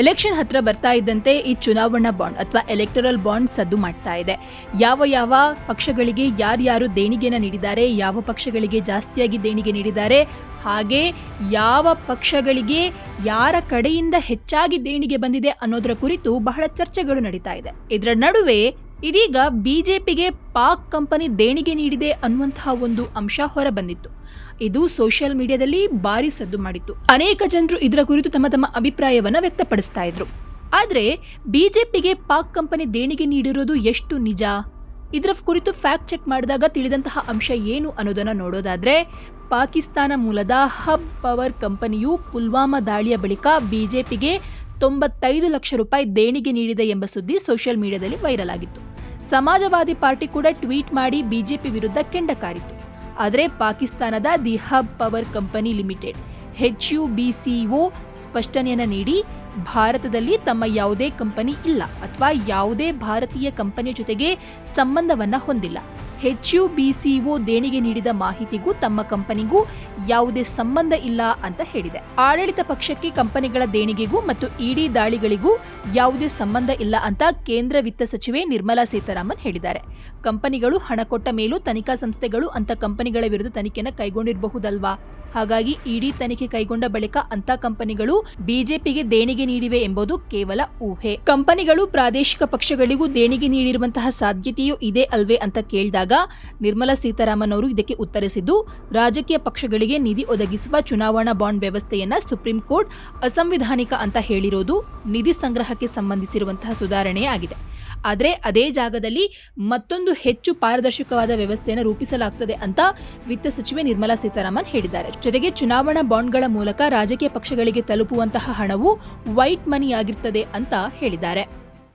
Election ಹತ್ರ ಬರ್ತಾ ಇದ್ದಂತೆ ಈ ಚುನಾವಣಾ ಬಾಂಡ್ ಅಥವಾ ಎಲೆಕ್ಟರಲ್ ಬಾಂಡ್ ಸದ್ದು ಮಾಡ್ತಾ ಇದೆ. ಯಾವ ಯಾವ ಪಕ್ಷಗಳಿಗೆ ಯಾರ್ಯಾರು ದೇಣಿಗೆನ ನೀಡಿದ್ದಾರೆ, ಯಾವ ಪಕ್ಷಗಳಿಗೆ ಜಾಸ್ತಿಯಾಗಿ ದೇಣಿಗೆ ನೀಡಿದ್ದಾರೆ, ಹಾಗೆ ಯಾವ ಪಕ್ಷಗಳಿಗೆ ಯಾರ ಕಡೆಯಿಂದ ಹೆಚ್ಚಾಗಿ ದೇಣಿಗೆ ಬಂದಿದೆ ಅನ್ನೋದರ ಕುರಿತು ಬಹಳ ಚರ್ಚೆಗಳು ನಡೀತಾ ಇದೆ. ಇದರ ನಡುವೆ ಇದೀಗ ಬಿಜೆಪಿಗೆ ಪಾಕ್ ಕಂಪನಿ ದೇಣಿಗೆ ನೀಡಿದೆ ಅನ್ನುವಂತಹ ಒಂದು ಅಂಶ ಹೊರಬಂದಿತ್ತು. ಇದು ಸೋಷಿಯಲ್ ಮೀಡಿಯಾದಲ್ಲಿ ಭಾರಿ ಸದ್ದು ಮಾಡಿತ್ತು. ಅನೇಕ ಜನರು ಇದರ ಕುರಿತು ತಮ್ಮ ತಮ್ಮ ಅಭಿಪ್ರಾಯವನ್ನು ವ್ಯಕ್ತಪಡಿಸ್ತಾ ಇದ್ರು. ಆದರೆ ಬಿಜೆಪಿಗೆ ಪಾಕ್ ಕಂಪನಿ ದೇಣಿಗೆ ನೀಡಿರೋದು ಎಷ್ಟು ನಿಜ? ಇದರ ಕುರಿತು ಫ್ಯಾಕ್ಟ್ ಚೆಕ್ ಮಾಡಿದಾಗ ತಿಳಿದಂತಹ ಅಂಶ ಏನು ಅನ್ನೋದನ್ನು ನೋಡೋದಾದರೆ, ಪಾಕಿಸ್ತಾನ ಮೂಲದ ಹಬ್ ಪವರ್ ಕಂಪನಿಯು ಪುಲ್ವಾಮಾ ದಾಳಿಯ ಬಳಿಕ ಬಿಜೆಪಿಗೆ ತೊಂಬತ್ತೈದು ಲಕ್ಷ ರೂಪಾಯಿ ದೇಣಿಗೆ ನೀಡಿದೆ ಎಂಬ ಸುದ್ದಿ ಸೋಷಿಯಲ್ ಮೀಡಿಯಾದಲ್ಲಿ ವೈರಲ್ ಆಗಿತ್ತು. ಸಮಾಜವಾದಿ ಪಾರ್ಟಿ ಕೂಡ ಟ್ವೀಟ್ ಮಾಡಿ ಬಿಜೆಪಿ ವಿರುದ್ಧ ಕೆಂಡಕಾರಿತು ಆದರೆ ಪಾಕಿಸ್ತಾನದ the Hub Power company limited H U B ಸ್ಪಷ್ಟನೆಯನ್ನು ನೀಡಿ ಭಾರತದಲ್ಲಿ ತಮ್ಮ ಯಾವುದೇ ಕಂಪನಿ ಇಲ್ಲ ಅಥವಾ ಯಾವುದೇ ಭಾರತೀಯ ಕಂಪನಿಯ ಜೊತೆಗೆ ಸಂಬಂಧವನ್ನ ಹೊಂದಿಲ್ಲ. ಹೆಚ್ ಯು ಬಿ ದೇಣಿಗೆ ನೀಡಿದ ಮಾಹಿತಿಗೂ ತಮ್ಮ ಕಂಪನಿಗೂ ಯಾವುದೇ ಸಂಬಂಧ ಇಲ್ಲ ಅಂತ ಹೇಳಿದೆ. ಆಡಳಿತ ಪಕ್ಷಕ್ಕೆ ಕಂಪನಿಗಳ ದೇಣಿಗೆಗೂ ಮತ್ತು ಇಡಿ ದಾಳಿಗಳಿಗೂ ಯಾವುದೇ ಸಂಬಂಧ ಇಲ್ಲ ಅಂತ ಕೇಂದ್ರ ವಿತ್ತ ಸಚಿವೆ ನಿರ್ಮಲಾ ಸೀತಾರಾಮನ್ ಹೇಳಿದ್ದಾರೆ. ಕಂಪನಿಗಳು ಹಣ ಕೊಟ್ಟ ಮೇಲೂ ತನಿಖಾ ಸಂಸ್ಥೆಗಳು ಅಂತ ಕಂಪನಿಗಳ ವಿರುದ್ಧ ತನಿಖೆಯನ್ನು ಕೈಗೊಂಡಿರಬಹುದಲ್ವಾ? ಹಾಗಾಗಿ ಇಡಿ ತನಿಖೆ ಕೈಗೊಂಡ ಬಳಿಕ ಅಂತ ಕಂಪನಿಗಳು ಬಿಜೆಪಿಗೆ ದೇಣಿಗೆ ನೀಡಿವೆ ಎಂಬುದು ಕೇವಲ ಊಹೆ. ಕಂಪನಿಗಳು ಪ್ರಾದೇಶಿಕ ಪಕ್ಷಗಳಿಗೂ ದೇಣಿಗೆ ನೀಡಿರುವಂತಹ ಸಾಧ್ಯತೆಯೂ ಇದೆ ಅಲ್ವೇ ಅಂತ ಕೇಳಿದಾಗ ನಿರ್ಮಲಾ ಸೀತಾರಾಮನ್ ಅವರು ಇದಕ್ಕೆ ಉತ್ತರಿಸಿದ್ದು, ರಾಜಕೀಯ ಪಕ್ಷಗಳಿಗೆ ನಿಧಿ ಒದಗಿಸುವ ಚುನಾವಣಾ ಬಾಂಡ್ ವ್ಯವಸ್ಥೆಯನ್ನ ಸುಪ್ರೀಂ ಕೋರ್ಟ್ ಅಸಂವಿಧಾನಿಕ ಅಂತ ಹೇಳಿರೋದು ನಿಧಿ ಸಂಗ್ರಹಕ್ಕೆ ಸಂಬಂಧಿಸಿರುವಂತಹ ಸುಧಾರಣೆ ಆಗಿದೆ ಆದರೆ ಅದೇ ಜಾಗದಲ್ಲಿ ಮತ್ತೊಂದು ಹೆಚ್ಚು ಪಾರದರ್ಶಕವಾದ ವ್ಯವಸ್ಥೆಯನ್ನು ರೂಪಿಸಲಾಗುತ್ತದೆ ಅಂತ ವಿತ್ತ ಸಚಿವೆ ನಿರ್ಮಲಾ ಸೀತಾರಾಮನ್ ಹೇಳಿದ್ದಾರೆ. ಜೊತೆಗೆ ಚುನಾವಣಾ ಬಾಂಡ್ಗಳ ಮೂಲಕ ರಾಜಕೀಯ ಪಕ್ಷಗಳಿಗೆ ತಲುಪುವಂತಹ ಹಣವು ವೈಟ್ ಮನಿ ಆಗಿರ್ತದೆ ಅಂತ ಹೇಳಿದ್ದಾರೆ.